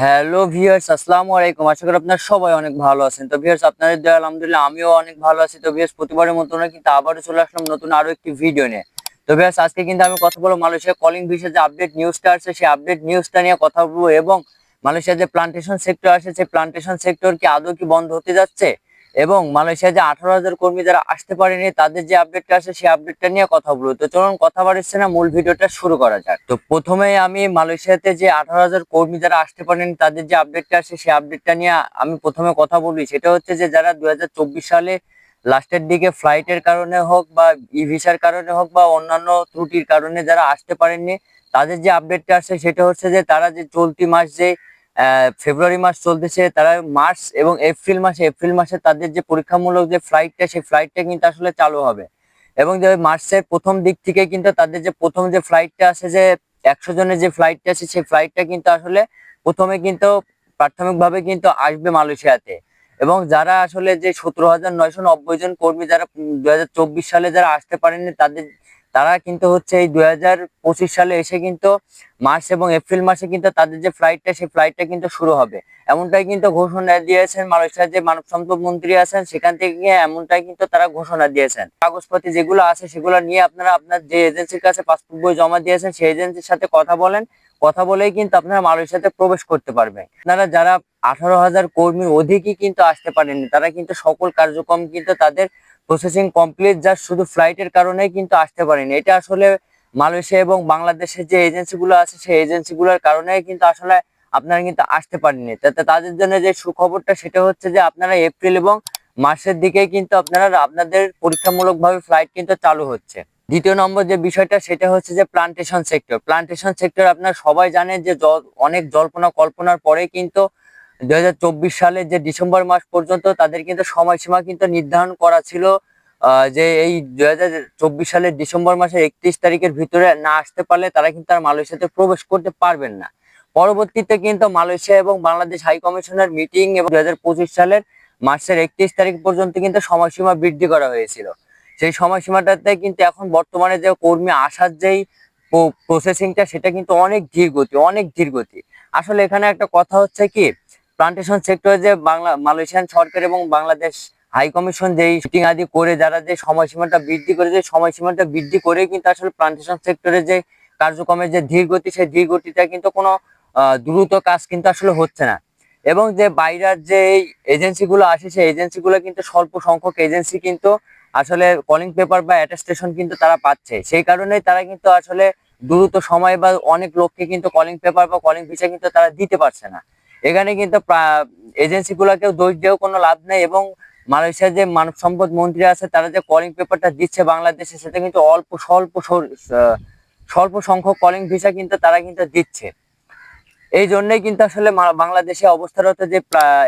Hello viewers আসসালামু আলাইকুম আশা করি আপনারা সবাই অনেক ভালো আছেন। তো ভিউয়ার্স আপনাদের দয়া, আলহামদুলিল্লাহ, আমিও অনেক ভালো আছি। তো ভিউয়ার্স প্রতিবারের মতো না, কিন্তু আবারও চলে আসলাম নতুন আরও একটি ভিডিও নিয়ে। তো ভিউয়ার্স আজকে কিন্তু আমি কথা বলব মালয়েশিয়া কলিং ভিসা যে আপডেট নিউজটা আছে সেই আপডেট নিউজটা নিয়ে কথা বলব এবং মালয়েশিয়ার যে প্লান্টেশন সেক্টর আছে সেই প্লান্টেশন সেক্টর কি আদৌ কি বন্ধ হতে যাচ্ছে? এবং মালয়েশিয়া যে আঠারো হাজার কর্মী যারা আসতে পারেনি, তাদের যে আপডেটটা আছে সেই আপডেটটা নিয়ে কথা বলব। তো চলুন, কথা বাড়ছে না, মূল ভিডিওটা শুরু করা যাক। তো প্রথমে আমি মালয়েশিয়াতে যে আঠারো হাজার কর্মী যারা আসতে পারেনি, তাদের যে আপডেটটা আছে সেই আপডেটটা নিয়ে আমি প্রথমে কথা বলি। সেটা হচ্ছে যে, যারা দুই হাজার চব্বিশ সালে লাস্টের দিকে ফ্লাইটের কারণে হোক বা ই ভিসার কারণে হোক বা অন্যান্য ত্রুটির কারণে যারা আসতে পারেননি, তাদের যে আপডেটটা আছে সেটা হচ্ছে যে, তারা যে চলতি মাস যে ফেব্রুয়ারি মাস চলতেছে, তারা মার্চ এবং এপ্রিল মাসে এপ্রিল মাসে তাদের যে পরীক্ষামূলক যে ফ্লাইটটা সেই ফ্লাইটটা কিন্তু আসলে চালু হবে। এবং যে মার্চের প্রথম দিক থেকে কিন্তু তাদের যে প্রথম যে ফ্লাইটটা আছে যে একশো জনের যে ফ্লাইটটা আছে, সেই ফ্লাইটটা কিন্তু আসলে প্রথমে কিন্তু প্রাথমিকভাবে কিন্তু আসবে মালয়েশিয়াতে। এবং যারা আসলে যে সতেরো হাজার নয়শো নব্বই জন কর্মী যারা দু হাজার চব্বিশ সালে যারা আসতে পারেনি তাদের তারা কিন্তু হচ্ছে এই দুই হাজার পঁচিশ সালে এসে কিন্তু মার্চ এবং এপ্রিল মাসে কিন্তু তাদের যে ফ্লাইটটা সেই ফ্লাইটটা কিন্তু শুরু হবে। এমনটাই কিন্তু ঘোষণা দিয়েছেন মালয়েশিয়ার যে মানব সম্পদ মন্ত্রী আছেন, সেখান থেকে এমনটাই কিন্তু তারা ঘোষণা দিয়েছেন। কাগজপত্র যেগুলো আছে, সেগুলো নিয়ে আপনারা আপনার যে এজেন্সির কাছে পাসপোর্ট বই জমা দিয়েছেন, সেই এজেন্সির সাথে কথা বলেন। কথা বলেই কিন্তু আপনারা মালয়েশিয়াতে প্রবেশ করতে পারবেন। আপনারা যারা আঠারো হাজার কর্মীর অধিকই কিন্তু আসতে পারেননি, তারা কিন্তু সকল কার্যক্রম কিন্তু তাদের প্রসেসিং কমপ্লিট যা শুধু ফ্লাইটের কারণেই কিন্তু আসতে পারেনি। এটা আসলে মালয়েশিয়া এবং বাংলাদেশের যে এজেন্সিগুলো আছে, সেই এজেন্সিগুলোর কারণে কিন্তু আসলে আপনারা কিন্তু আসতে পারেননি। তাতে তাদের জন্য যে সুখবরটা, সেটা হচ্ছে যে আপনারা এপ্রিল এবং মার্চের দিকে কিন্তু আপনারা আপনাদের পরীক্ষামূলকভাবে ফ্লাইট কিন্তু চালু হচ্ছে। দ্বিতীয় নম্বর যে বিষয়টা, সেটা হচ্ছে যে প্লান্টেশন সেক্টর প্লান্টেশন সেক্টর আপনার সবাই জানেন যে অনেক জল্পনা কল্পনার পরে কিন্তু দুই সালের যে ডিসেম্বর মাস পর্যন্ত তাদের কিন্তু সময়সীমা কিন্তু নির্ধারণ করা ছিল যে এই দুই হাজার চব্বিশ সালের ডিসেম্বর মাসের একত্রিশ তারিখের ভিতরে না আসতে পারলে তারা কিন্তু আর মালয়েশিয়াতে প্রবেশ করতে পারবেন না। পরবর্তীতে কিন্তু মালয়েশিয়া এবং বাংলাদেশ হাই কমিশনের মিটিং এবং দুই হাজার পঁচিশ সালের মার্চের একত্রিশ তারিখ পর্যন্ত কিন্তু সময়সীমা বৃদ্ধি করা হয়েছিল। সেই সময়সীমাটাতে কিন্তু এখন বর্তমানে যে কর্মী আসার যেই প্রসেসিংটা সেটা কিন্তু অনেক ধীর গতি, অনেক ধীর গতি। আসলে এখানে একটা কথা হচ্ছে কি প্লান্টেশন সেক্টরে যে বাংলা মালয়েশিয়ান সরকার এবং বাংলাদেশ হাই কমিশন যেই শুটিং আদি করে, যারা যে সময়সীমাটা বৃদ্ধি করে, যে সময়সীমাটা বৃদ্ধি করে কিন্তু আসলে প্লান্টেশন সেক্টরে যে কার্যক্রমের যে ধীর গতি, সেই ধীর গতিটা কিন্তু কোনো দ্রুত কাজ কিন্তু আসলে হচ্ছে না। এবং যে বাইরের যে এজেন্সিগুলো আসে, সেই এজেন্সিগুলো কিন্তু স্বল্প সংখ্যক এজেন্সি কিন্তু আসলে কলিং পেপার বা অ্যাটেস্টেশন কিন্তু তারা পাচ্ছে। সেই কারণেই তারা কিন্তু আসলে দ্রুত সময় বা অনেক লোককে কিন্তু কলিং পেপার বা কলিং ভিসা কিন্তু তারা দিতে পারছে না। এখানে কিন্তু এজেন্সি গুলাকেও দোষ দিয়েও কোনো লাভ নেই এবং মালয়েশিয়ার যে মানব সম্পদ মন্ত্রী আছে, তারা যে কলিং পেপারটা দিচ্ছে বাংলাদেশে, সেটা কিন্তু অল্প, স্বল্প স্বল্প সংখ্যক কলিং ভিসা কিন্তু তারা কিন্তু দিচ্ছে। এই জন্যই কিন্তু আসলে বাংলাদেশে অবস্থারত যে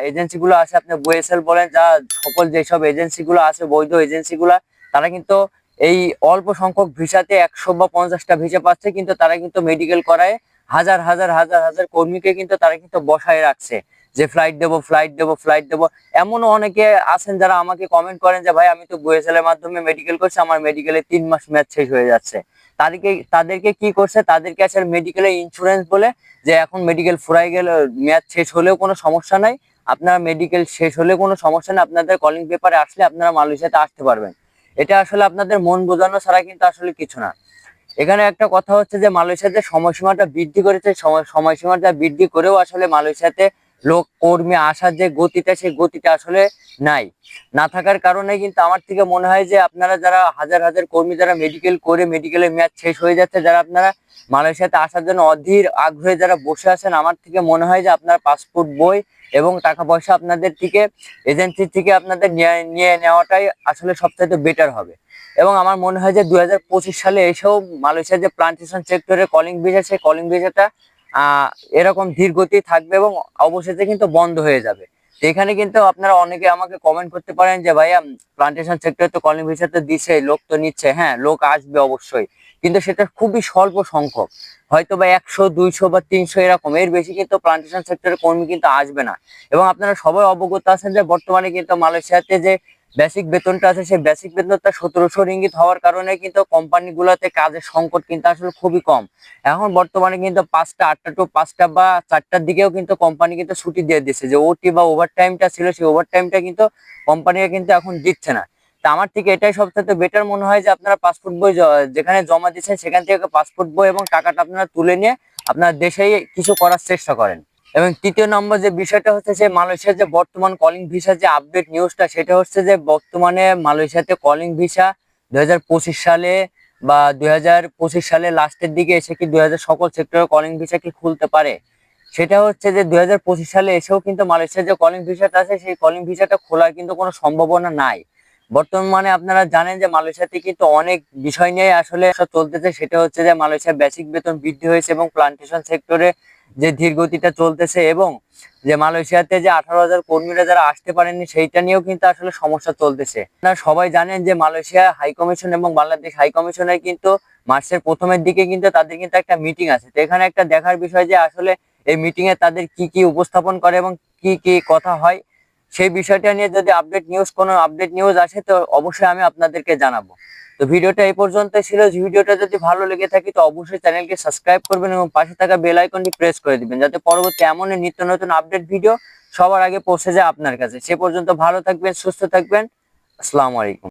এজেন্সি গুলো আছে, আপনি বুয়েসেল বলেন, যা সকল যেসব এজেন্সি গুলো আছে, বৈধ এজেন্সি গুলা, তারা কিন্তু এই অল্প সংখ্যক ভিসাতে একশো বা পঞ্চাশটা ভিসা পাচ্ছে, কিন্তু তারা কিন্তু মেডিকেল করায় হাজার হাজার হাজার হাজার কর্মীকে কিন্তু তারা কিন্তু বসায় রাখছে। যে ফ্লাইট দেবো ফ্লাইট দেবো ফ্লাইট দেবো। এমনও অনেকে আছেন যারা আমাকে কমেন্ট করেন যে, ভাই, আমি তো বুয়েসেল এর মাধ্যমে মেডিকেল করছি, আমার মেডিকেলে তিন মাস ম্যাচ শেষ হয়ে যাচ্ছে। তাদেরকে তাদেরকে কি করছে? তাদেরকে আসলে মেডিকেলে ইন্স্যুরেন্স বলে, যে এখন মেডিকেল ফুরাই গেলে, মেয়াদ শেষ হলেও কোনো সমস্যা নাই। আপনার মেডিকেল শেষ হলে কোনো সমস্যা নেই, আপনাদের কলিং পেপারে আসলে আপনারা মালয়েশিয়াতে আসতে পারবেন। এটা আসলে আপনাদের মন বোঝানো ছাড়া কিন্তু আসলে কিছু না। এখানে একটা কথা হচ্ছে যে, মালয়েশিয়াতে সময়সীমাটা বৃদ্ধি করেছে, সময়- সময়সীমাটা বৃদ্ধি করেও আসলে মালয়েশিয়াতে লোক কর্মী আসার যে গতিটা, সেই গতিটা আসলে নাই। না থাকার কারণে কিন্তু আমার থেকে মনে হয় যে আপনারা যারা হাজার হাজার কর্মী যারা মেডিকেল করে মেডিকেলের মেয়াদ শেষ হয়ে যাচ্ছে, যারা আপনারা মালয়েশিয়াতে আসার জন্য অধীর আগ্রহে যারা বসে আছেন, আমার থেকে মনে হয় যে আপনার পাসপোর্ট বই এবং টাকা পয়সা আপনাদের থেকে এজেন্সি থেকে আপনাদের নিয়ে নেওয়াটাই আসলে সবচাইতে বেটার হবে। এবং আমার মনে হয় যে দুই হাজার পঁচিশ সালে এসেও মালয়েশিয়ার যে প্লান্টেশন সেক্টরে কলিং ভিসা সেই কলিং আহ এরকম ধীর গতি থাকবে এবং অবশেষে কিন্তু বন্ধ হয়ে যাবে। এখানে কিন্তু আপনারা অনেকে আমাকে কমেন্ট করতে পারেন যে, ভাইয়া প্লান্টেশন সেক্টরে তো কলিং ভিসা তো দিছে, লোক তো নিচ্ছে। হ্যাঁ লোক আসবে অবশ্যই। কিন্তু সেটা খুবই স্বল্প সংখ্যক। হয়তো বা একশো, দুইশো বা তিনশো এরকম। এর বেশি কিন্তু প্লান্টেশন সেক্টরের কর্মী কিন্তু আসবে না। এবং আপনারা সবাই অবগত আছেন যে, বর্তমানে কিন্তু মালয়েশিয়াতে যে বেসিক বেতনটা আছে, সেই বেসিক বেতনটা সতেরোশো রিঙ্গিত হওয়ার কারণে কিন্তু কোম্পানিগুলোতে কাজের সংকট কিন্তু আসলে খুবই কম। এখন বর্তমানে কিন্তু পাঁচটা, আটটা টু পাঁচটা বা চারটার দিকেও কিন্তু কোম্পানি কিন্তু ছুটি দিয়ে দিচ্ছে যে ওটি বা ওভার টাইমটা ছিল, সেই ওভার টাইমটা কিন্তু কোম্পানিরা কিন্তু এখন দিচ্ছে না। তা আমার থেকে এটাই সবথেকে বেটার মনে হয় যে আপনারা পাসপোর্ট বই যেখানে জমা দিচ্ছেন সেখান থেকে পাসপোর্ট বই এবং টাকাটা আপনারা তুলে নিয়ে আপনারা দেশেই কিছু করার চেষ্টা করেন। এবং তৃতীয় নম্বর যে বিষয়টা হচ্ছে যে মালয়েশিয়ার যে বর্তমান কলিং ভিসা যে আপডেট নিউজটা সেটা হচ্ছে যে বর্তমানে মালয়েশিয়াতে কলিং ভিসা দুই সালে বা দুই হাজার পঁচিশ সালে লাস্টের দিকে এসে কি দুই হাজার সকল সেক্টরে কলিং ভিসা কি খুলতে পারে? সেটা হচ্ছে যে দুই হাজার পঁচিশ সালে এসেও কিন্তু মালয়েশিয়ার যে কলিং ভিসাটা আছে, সেই কলিং ভিসাটা খোলার কিন্তু কোনো সম্ভাবনা নাই। বর্তমানে আপনারা জানেন যে মালয়েশিয়াতে কিন্তু অনেক বিষয় নিয়ে আসলে চলতেছে, সেটা হচ্ছে যে মালয়েশিয়ার বেসিক বেতন বৃদ্ধি হয়েছে এবং প্লান্টেশন সেক্টরে যে ধীর গতিটা চলতেছে এবং যে মালয়েশিয়াতে যে আঠারো হাজার কর্মীরা যারা আসতে পারেননি, সেইটা নিয়েও কিন্তু আসলে সমস্যা চলতেছে। আপনারা সবাই জানেন যে মালয়েশিয়া হাই কমিশন এবং বাংলাদেশ হাই কমিশনের কিন্তু মার্চের প্রথমের দিকে কিন্তু তাদের কিন্তু একটা মিটিং আছে। তো এখানে একটা দেখার বিষয় যে আসলে এই মিটিং এ তাদের কি কি উপস্থাপন করে এবং কি কি কথা হয়, সেই বিষয়টা নিয়ে যদি আপডেট নিউজ কোনো আপডেট নিউজ আসে, তো অবশ্যই আমি আপনাদেরকে জানাব। তো ভিডিওটা এই পর্যন্ত ছিল। ভিডিওটা যদি ভালো লেগে থাকে, তো অবশ্যই চ্যানেলকে সাবস্ক্রাইব করবেন এবং পাশে থাকা বেল আইকনটি প্রেস করে দিবেন, যাতে পরবর্তী এমন নিত্য নতুন আপডেট ভিডিও সবার আগে পৌঁছে যায় আপনার কাছে। সে পর্যন্ত ভালো থাকবেন, সুস্থ থাকবেন। আসসালামু আলাইকুম।